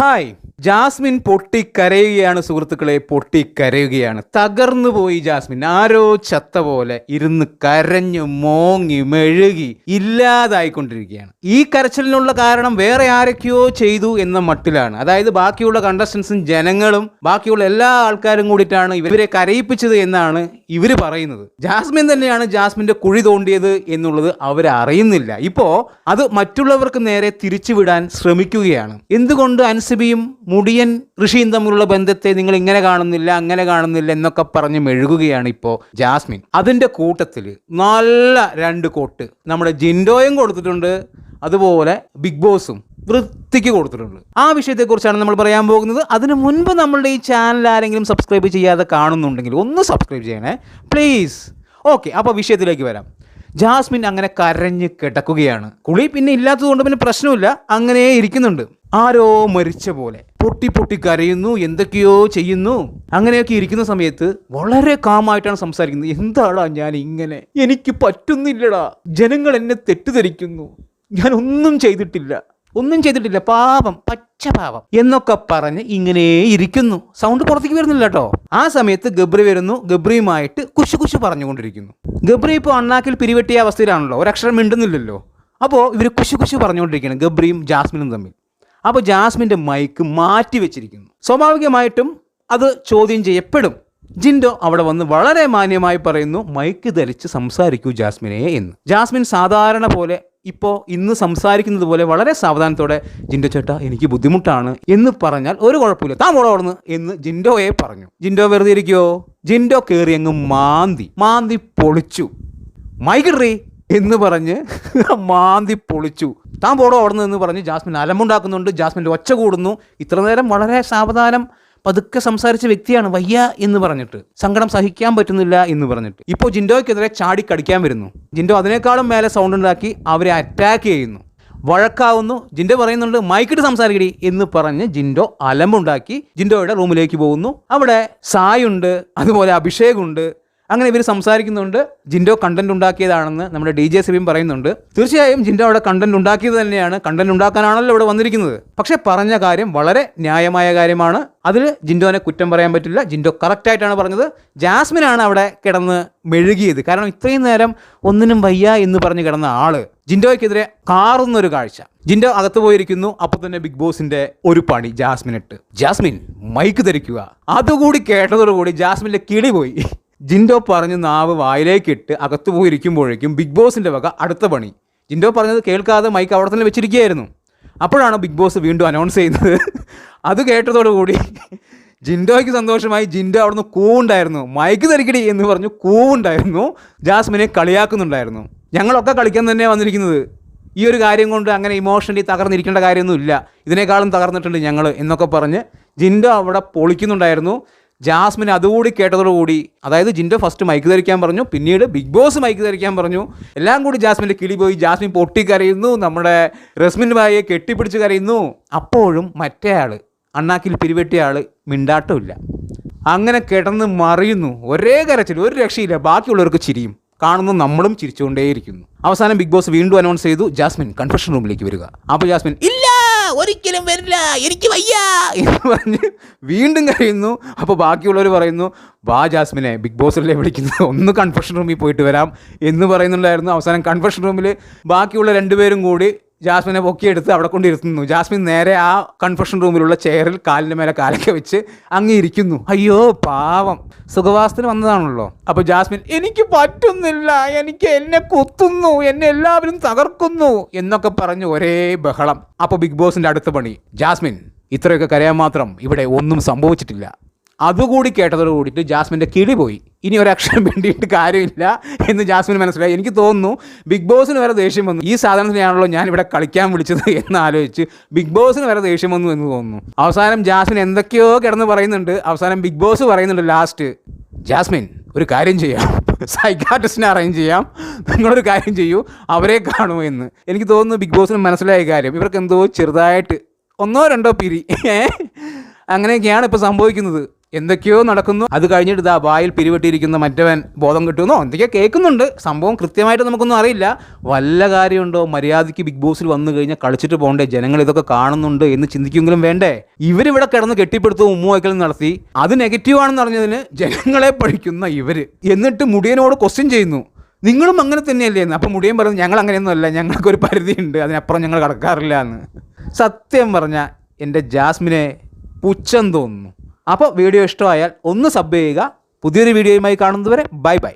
Hi. Jasmine പൊട്ടിക്കരയുകയാണ് സുഹൃത്തുക്കളെ പൊട്ടിക്കരയുകയാണ്. തകർന്നു പോയി ജാസ്മിൻ. ആരോ ചത്ത പോലെ ഇരുന്ന് കരഞ്ഞു മോങ്ങി മെഴുകി ഇല്ലാതായിക്കൊണ്ടിരിക്കുകയാണ്. ഈ കരച്ചിലിനുള്ള കാരണം വേറെ ആരൊക്കെയോ ചെയ്തു എന്ന മട്ടിലാണ്. അതായത് ബാക്കിയുള്ള കണ്ടസ്റ്റൻസും ജനങ്ങളും ബാക്കിയുള്ള എല്ലാ ആൾക്കാരും കൂടിയിട്ടാണ് ഇവരെ കരയിപ്പിച്ചത് എന്നാണ് ഇവർ പറയുന്നത്. ജാസ്മിൻ തന്നെയാണ് ജാസ്മിന്റെ കുഴി തോണ്ടിയത് എന്നുള്ളത് അവരറിയുന്നില്ല. ഇപ്പോ അത് മറ്റുള്ളവർക്ക് നേരെ തിരിച്ചുവിടാൻ ശ്രമിക്കുകയാണ്. എന്തുകൊണ്ട് അൻസിബിയും മുടിയൻ ഋഷിയും തമ്മിലുള്ള ബന്ധത്തെ നിങ്ങൾ ഇങ്ങനെ കാണുന്നില്ല അങ്ങനെ കാണുന്നില്ല എന്നൊക്കെ പറഞ്ഞ് മെഴുകുകയാണ് ഇപ്പോൾ ജാസ്മിൻ. അതിന്റെ കൂട്ടത്തിൽ നല്ല രണ്ട് കോട്ട് നമ്മുടെ ജിൻഡോയും കൊടുത്തിട്ടുണ്ട് അതുപോലെ ബിഗ് ബോസും വൃത്തിക്ക് കൊടുത്തിട്ടുണ്ട്. ആ വിഷയത്തെക്കുറിച്ചാണ് നമ്മൾ പറയാൻ പോകുന്നത്. അതിനു മുൻപ് നമ്മളുടെ ഈ ചാനൽ ആരെങ്കിലും സബ്സ്ക്രൈബ് ചെയ്യാതെ കാണുന്നുണ്ടെങ്കിൽ ഒന്ന് സബ്സ്ക്രൈബ് ചെയ്യണേ. പ്ലീസ്. ഓക്കെ അപ്പോൾ വിഷയത്തിലേക്ക് വരാം. ജാസ്മിൻ അങ്ങനെ കരഞ്ഞ് കിടക്കുകയാണ്. കുളി പിന്നെ ഇല്ലാത്തതുകൊണ്ട് പിന്നെ പ്രശ്നമില്ല. അങ്ങനെ ഇരിക്കുന്നുണ്ട്. ആരോ മരിച്ച പോലെ. പൊട്ടി പൊട്ടി കരയുന്നു എന്തൊക്കെയോ ചെയ്യുന്നു. അങ്ങനെയൊക്കെ ഇരിക്കുന്ന സമയത്ത് വളരെ കാമായിട്ടാണ് സംസാരിക്കുന്നത്. എന്താടാ ഞാൻ ഇങ്ങനെ? എനിക്ക് പറ്റുന്നില്ലടാ. ജനങ്ങൾ എന്നെ തെറ്റിദ്ധരിക്കുന്നു. ഞാൻ ഒന്നും ചെയ്തിട്ടില്ല. ഒന്നും ചെയ്തിട്ടില്ല. പാപം പച്ച പാപം എന്നൊക്കെ പറഞ്ഞ് ഇങ്ങനെ ഇരിക്കുന്നു. സൗണ്ട് പുറത്തേക്ക് വരുന്നില്ല കേട്ടോ. ആ സമയത്ത് ഗബ്രി വരുന്നു. ഗബ്രിയുമായിട്ട് കുശു കുശു പറഞ്ഞുകൊണ്ടിരിക്കുന്നു. ഗബ്രി ഇപ്പോൾ അണ്ണാക്കിൽ പിരിവെട്ടിയ അവസ്ഥയിലാണല്ലോ. ഒരക്ഷരം മിണ്ടുന്നില്ലല്ലോ. അപ്പോൾ ഇവർ കുശു കുശു പറഞ്ഞുകൊണ്ടിരിക്കുകയാണ്. ഗബ്രിയും ജാസ്മിനും തമ്മിൽ. അപ്പോൾ ജാസ്മിന്റെ മൈക്ക് മാറ്റി വെച്ചിരിക്കുന്നു. സ്വാഭാവികമായിട്ടും അത് ചോദ്യം ചെയ്യപ്പെടും. ജിൻഡോ അവിടെ വന്ന് വളരെ മാന്യമായി പറയുന്നു മൈക്ക് ധരിച്ച് സംസാരിക്കൂ ജാസ്മിനെ എന്ന്. ജാസ്മിൻ സാധാരണ പോലെ ഇപ്പോൾ ഇന്ന് സംസാരിക്കുന്നത് പോലെ വളരെ സാവധാനത്തോടെ ജിൻഡോ ചേട്ടാ എനിക്ക് ബുദ്ധിമുട്ടാണ് എന്ന് പറഞ്ഞാൽ ഒരു കുഴപ്പമില്ല. താൻ അവിടുന്ന് എന്ന് ജിൻഡോയെ പറഞ്ഞു. ജിൻഡോ വെറുതെ ഇരിക്കുവോ? ജിൻഡോ കയറി അങ്ങ് മാന്തി. മാന്തി പൊളിച്ചു. മൈക്കിട്രീ എന്ന് പറഞ്ഞ് മാന്തി പൊളിച്ചു. താൻ പോടോ അവിടെ നിന്ന് പറഞ്ഞ് ജാസ്മിൻ അലമുണ്ടാക്കുന്നുണ്ട് ജാസ്മിന്റെ ഒച്ച കൂടുന്നു. ഇത്ര നേരം വളരെ സാവധാനം പതുക്കെ സംസാരിച്ച വ്യക്തിയാണ് വയ്യ എന്ന് പറഞ്ഞിട്ട്. സങ്കടം സഹിക്കാൻ പറ്റുന്നില്ല എന്ന് പറഞ്ഞിട്ട്. ഇപ്പോൾ ജിൻഡോയ്ക്കെതിരെ ചാടി കടിക്കാൻ വരുന്നു. ജിൻഡോ അതിനേക്കാളും മേലെ സൗണ്ട് ഉണ്ടാക്കി അവരെ അറ്റാക്ക് ചെയ്യുന്നു. വഴക്കാവുന്നു. ജിൻഡോ പറയുന്നുണ്ട് മൈക്കിട്ട് സംസാരിക്കടി എന്ന് പറഞ്ഞ് ജിൻഡോ അലമ്പുണ്ടാക്കി ജിൻഡോയുടെ റൂമിലേക്ക് പോകുന്നു. അവിടെ സായുണ്ട് അതുപോലെ അഭിഷേകുണ്ട് അങ്ങനെ ഇവർ സംസാരിക്കുന്നുണ്ട്. ജിൻഡോ കണ്ടന്റ് ഉണ്ടാക്കിയതാണെന്ന് നമ്മുടെ ഡി ജെ സിബിയും പറയുന്നുണ്ട്. തീർച്ചയായും ജിൻഡോ അവിടെ കണ്ടന്റ് ഉണ്ടാക്കിയത് തന്നെയാണ്. കണ്ടന്റ് ഉണ്ടാക്കാനാണല്ലോ ഇവിടെ വന്നിരിക്കുന്നത്. പക്ഷെ പറഞ്ഞ കാര്യം വളരെ ന്യായമായ കാര്യമാണ്. അതിൽ ജിൻഡോനെ കുറ്റം പറയാൻ പറ്റില്ല. ജിൻഡോ കറക്റ്റായിട്ടാണ് പറഞ്ഞത്. ജാസ്മിനാണ് അവിടെ കിടന്ന് മെഴുകിയത്. കാരണം ഇത്രയും നേരം ഒന്നിനും വയ്യ എന്ന് പറഞ്ഞ് കിടന്ന ആൾ ജിൻഡോയ്ക്കെതിരെ കാറുന്നൊരു കാഴ്ച. ജിൻഡോ അകത്ത് പോയിരിക്കുന്നു. അപ്പോൾ തന്നെ ബിഗ് ബോസിന്റെ ഒരു പണി ജാസ്മിനിട്ട്. ജാസ്മിൻ മൈക്ക് ധരിക്കുക. അതുകൂടി കേട്ടതോടുകൂടി ജാസ്മിന്റെ കിളി പോയി. ജിൻഡോ പറഞ്ഞ് നാവ് വായിലേക്കിട്ട് അകത്ത് പോയിരിക്കുമ്പോഴേക്കും ബിഗ് ബോസിന്റെ വക അടുത്ത പണി. ജിൻഡോ പറഞ്ഞത് കേൾക്കാതെ മൈക്ക് അവിടെ തന്നെ വെച്ചിരിക്കുകയായിരുന്നു. അപ്പോഴാണ് ബിഗ് ബോസ് വീണ്ടും അനൗൺസ് ചെയ്യുന്നത്. അത് കേട്ടതോടുകൂടി ജിൻഡോയ്ക്ക് സന്തോഷമായി ജിൻഡോ അവിടുന്ന് കൂവുണ്ടായിരുന്നു. മൈക്ക് തരിക്കടി എന്ന് പറഞ്ഞു കൂവുണ്ടായിരുന്നു. ജാസ്മിനെ കളിയാക്കുന്നുണ്ടായിരുന്നു. ഞങ്ങളൊക്കെ കളിക്കാൻ തന്നെ വന്നിരിക്കുന്നത്. ഈ ഒരു കാര്യം കൊണ്ട് അങ്ങനെ ഇമോഷണലി തകർന്നിരിക്കേണ്ട കാര്യമൊന്നുമില്ല. ഇതിനേക്കാളും തകർന്നിട്ടുണ്ട് ഞങ്ങൾ എന്നൊക്കെ പറഞ്ഞ് ജിൻഡോ അവിടെ പൊളിക്കുന്നുണ്ടായിരുന്നു. ജാസ്മിൻ അതുകൂടി കേട്ടതോടുകൂടി അതായത് ജിൻഡോ ഫസ്റ്റ് മൈക്ക് ധരിക്കാൻ പറഞ്ഞു പിന്നീട് ബിഗ് ബോസ് മൈക്ക് ധരിക്കാൻ പറഞ്ഞു. എല്ലാം കൂടി ജാസ്മിന്റെ കിളി പോയി ജാസ്മിൻ പൊട്ടിക്കരയുന്നു നമ്മുടെ റസ്മിൻ ഭായിയെ കെട്ടിപ്പിടിച്ച് കരയുന്നു. അപ്പോഴും മറ്റേ ആൾ അണ്ണാക്കിൽ പിരിവെട്ടിയ ആൾ മിണ്ടാട്ടമില്ല. അങ്ങനെ കിടന്ന് മറിയുന്നു. ഒരേ കരച്ചിൽ ഒരു രക്ഷയില്ല ബാക്കിയുള്ളവർക്ക് ചിരിയും. കാണുന്നു നമ്മളും ചിരിച്ചുകൊണ്ടേയിരിക്കുന്നു. അവസാനം ബിഗ് ബോസ് വീണ്ടും അനൗൺസ് ചെയ്തു ജാസ്മിൻ കൺഫെഷൻ റൂമിലേക്ക് വരിക. അപ്പോൾ ജാസ്മിൻ ഇല്ല! ഒരിക്കലും വരില്ല. എനിക്ക് വയ്യ. എന്ന് പറഞ്ഞ് വീണ്ടും കഴിയുന്നു അപ്പോൾ ബാക്കിയുള്ളവർ പറയുന്നു വാ ജാസ്മിനെ ബിഗ് ബോസിലെ വിളിക്കുന്നത് ഒന്ന് കൺഫെഷൻ റൂമിൽ പോയിട്ട് വരാം എന്ന് പറയുന്നുണ്ടായിരുന്നു. അവസാനം കൺഫെഷൻ റൂമിൽ ബാക്കിയുള്ള രണ്ടുപേരും കൂടി ജാസ്മിനെ പൊക്കിയെടുത്ത് അവിടെ കൊണ്ടിരുത്തുന്നു. ജാസ്മിൻ നേരെ ആ കൺഫെഷൻ റൂമിലുള്ള ചെയറിൽ കാലിന്റെ മേലെ കാലൊക്കെ വെച്ച് അങ്ങ് ഇരിക്കുന്നു അയ്യോ പാവം. സുഖവാസത്തിന് വന്നതാണല്ലോ. അപ്പോൾ ജാസ്മിൻ എനിക്ക് പറ്റുന്നില്ല. എനിക്ക് എന്നെ കുത്തുന്നു. എന്നെ എല്ലാവരും തകർക്കുന്നു. എന്നൊക്കെ പറഞ്ഞ് ഒരേ ബഹളം. അപ്പോൾ ബിഗ് ബോസിന്റെ അടുത്ത പണി. ജാസ്മിൻ ഇത്രയൊക്കെ കരയാൻ മാത്രം ഇവിടെ ഒന്നും സംഭവിച്ചിട്ടില്ല. അതുകൂടി കേട്ടതോട് കൂടിയിട്ട് ജാസ്മിന്റെ കിളി പോയി. ഇനി ഒരക്ഷരം വേണ്ടിയിട്ട് കാര്യമില്ല എന്ന് ജാസ്മിൻ മനസ്സിലായി. എനിക്ക് തോന്നുന്നു ബിഗ് ബോസിന് വരെ ദേഷ്യം വന്നു. ഈ സാധനത്തിനാണല്ലോ ഞാൻ ഇവിടെ കളിക്കാൻ വിളിച്ചത് എന്ന് ആലോചിച്ച് ബിഗ് ബോസിന് വരെ ദേഷ്യം വന്നു എന്ന് തോന്നുന്നു. അവസാനം ജാസ്മിൻ എന്തൊക്കെയോ കിടന്ന് പറയുന്നുണ്ട്. അവസാനം ബിഗ് ബോസ് പറയുന്നുണ്ട് ലാസ്റ്റ് ജാസ്മിൻ ഒരു കാര്യം ചെയ്യാം. സൈക്കാട്രിസ്റ്റിനെ അറേഞ്ച് ചെയ്യാം. നിങ്ങളൊരു കാര്യം ചെയ്യൂ. അവരെ കാണൂ എന്ന്. എനിക്ക് തോന്നുന്നു ബിഗ് ബോസിന് മനസ്സിലായ കാര്യം ഇവർക്ക് എന്തോ ചെറുതായിട്ട് ഒന്നോ രണ്ടോ പിരി അങ്ങനെയൊക്കെയാണ് ഇപ്പോൾ സംഭവിക്കുന്നത്. എന്തൊക്കെയോ നടക്കുന്നു. അത് കഴിഞ്ഞിട്ട് ഇതാ വായിൽ പിരിവെട്ടിയിരിക്കുന്ന മറ്റവൻ ബോധം കിട്ടുന്നോ. എന്തൊക്കെയോ കേൾക്കുന്നുണ്ട്. സംഭവം കൃത്യമായിട്ട് നമുക്കൊന്നും അറിയില്ല. വല്ല കാര്യമുണ്ടോ? മര്യാദയ്ക്ക് ബിഗ് ബോസിൽ വന്നു കഴിഞ്ഞാൽ കളിച്ചിട്ട് പോകണ്ടേ? ജനങ്ങൾ ഇതൊക്കെ കാണുന്നുണ്ട് എന്ന് ചിന്തിക്കുമെങ്കിലും വേണ്ടേ? ഇവരിവിടെ കിടന്ന് കെട്ടിപ്പിടുത്തവും ഉമ്മ വയ്ക്കലും നടത്തി. അത് നെഗറ്റീവ് ആണെന്ന് അറിഞ്ഞതിന് ജനങ്ങളെ പഠിക്കുന്ന ഇവർ. എന്നിട്ട് മുടിയനോട് ക്വസ്റ്റ്യൻ ചെയ്യുന്നു. നിങ്ങളും അങ്ങനെ തന്നെയല്ലേ എന്ന്. അപ്പം മുടിയൻ പറയുന്നത് ഞങ്ങൾ അങ്ങനെയൊന്നും അല്ല. ഞങ്ങൾക്കൊരു പരിധിയുണ്ട്. അതിനപ്പുറം ഞങ്ങൾ കടക്കാറില്ല എന്ന്. സത്യം പറഞ്ഞാൽ എന്റെ ജാസ്മിനെ പുച്ഛം തോന്നുന്നു. അപ്പോൾ വീഡിയോ ഇഷ്ടമായാൽ ഒന്ന് സബ് ചെയ്യുക. പുതിയൊരു വീഡിയോയുമായി കാണുന്നതുവരെ ബൈ ബൈ.